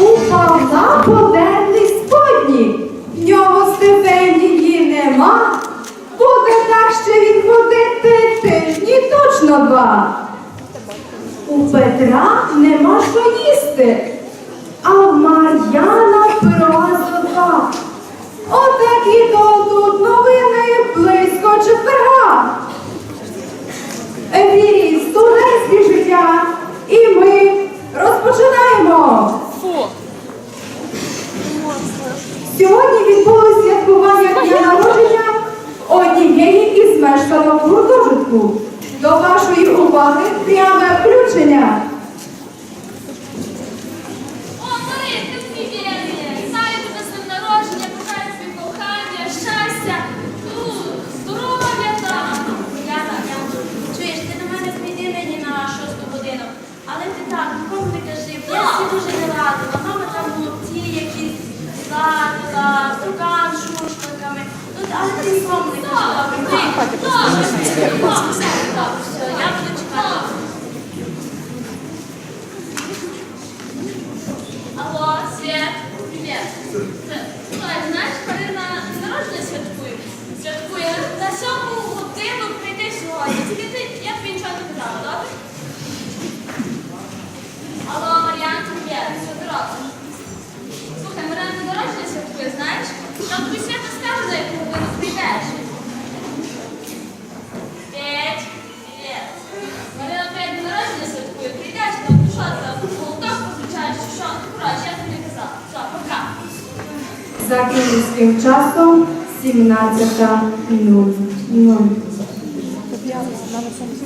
Упав на поверни сподні. В нього стипендії нема. Буде так ще він ходити тижні точно два. У Петра нема що їсти, а в Мар'яна пирога зо два. Отакі то тут новини. за київським часом 17.00.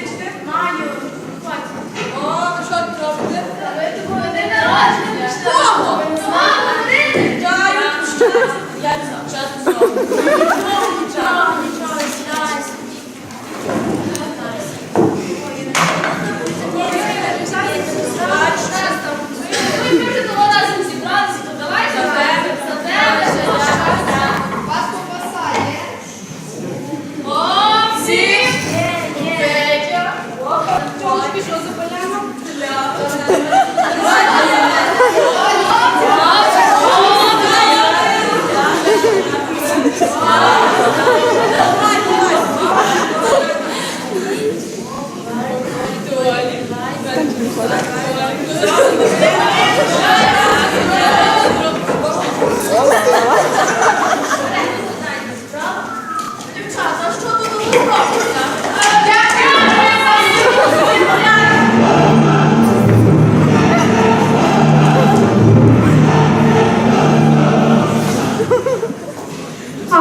우와! А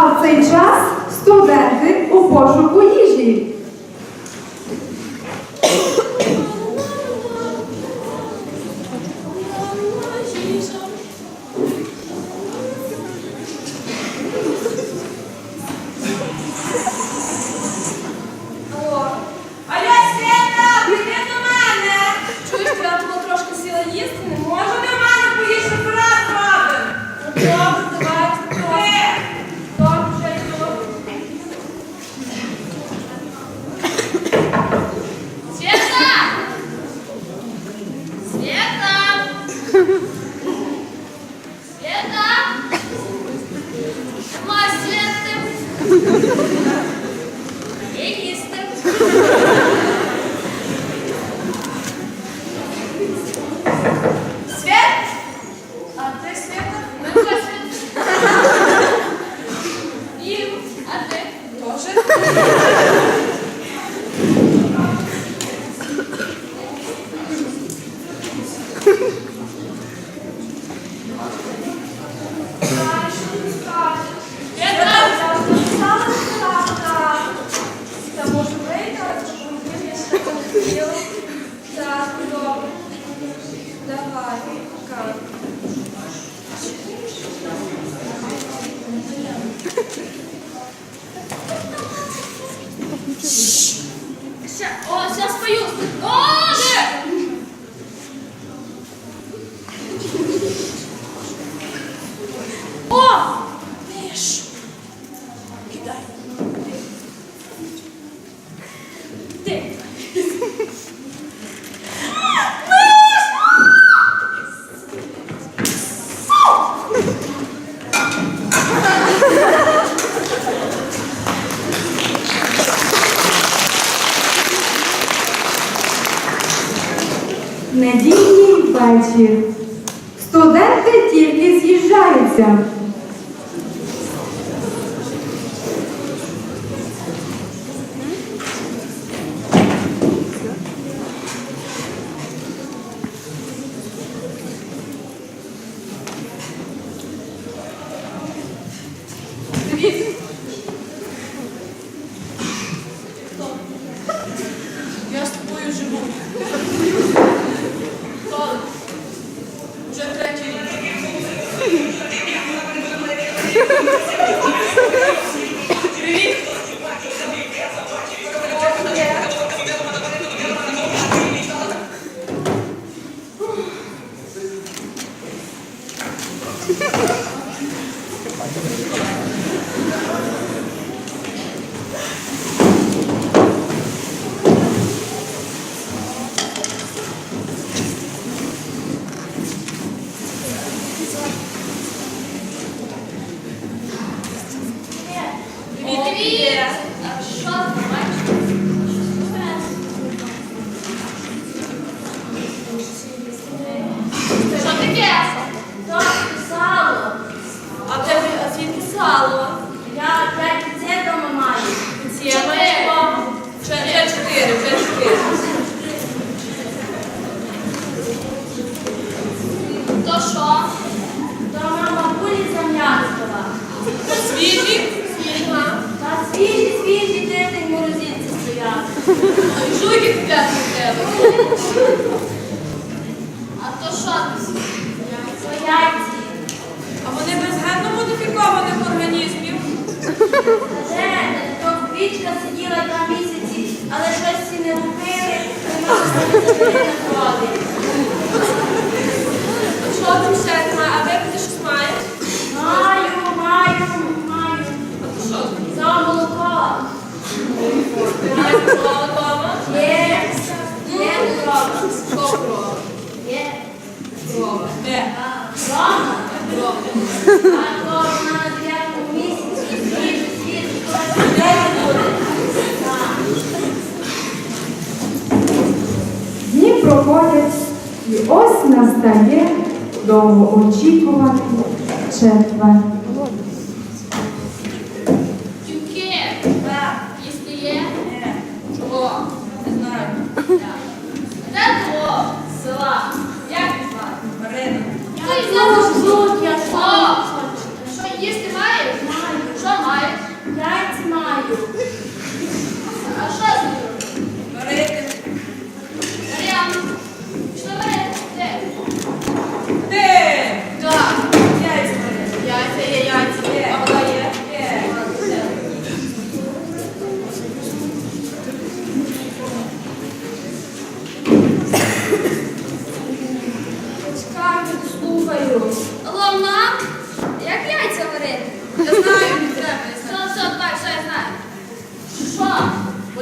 в цей час студенти у пошуку Свет? А де Света? Ну, це Свет. Ім, а де? Тоже? Я так, так, так, так. Та може вдачі. Студенти тільки з'їжджаються. Ось настає довгоочікуваний четвер.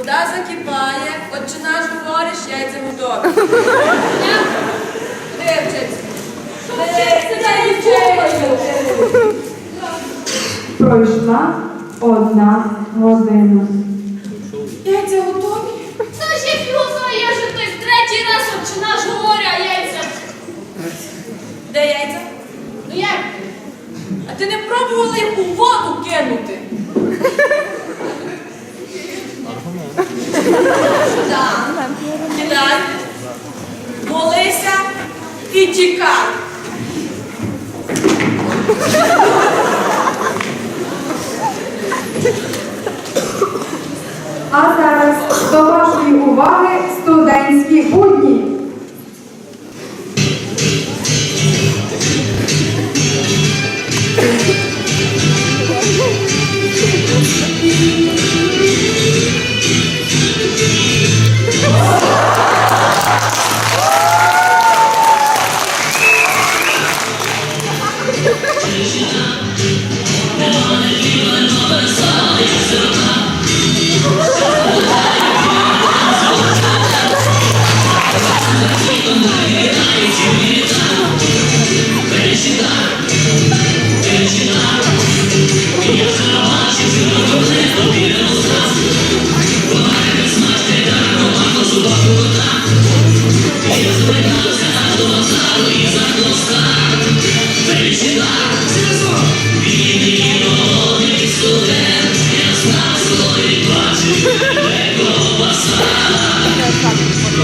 вода закипає, отче наш говориш, яйця готові. Дивчись. Пройшла одна година. Яйця готові? Це ж як його знає, я вже той третій раз отче наш говорю, а яйця. Де яйця? Ну як? А ти не пробувала їх у і тікати. А зараз до вашої уваги студентські будні.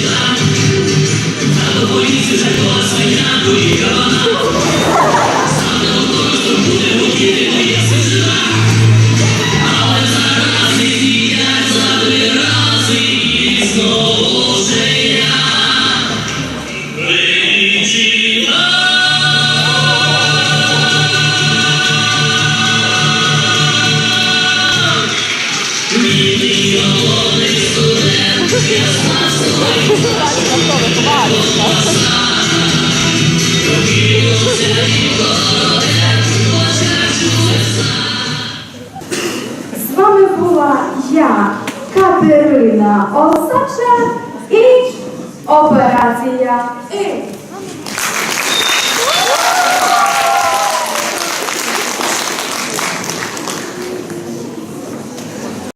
Та до поліції вже була свиня, доїхала вона. З вами була я, Катерина Осача і операція.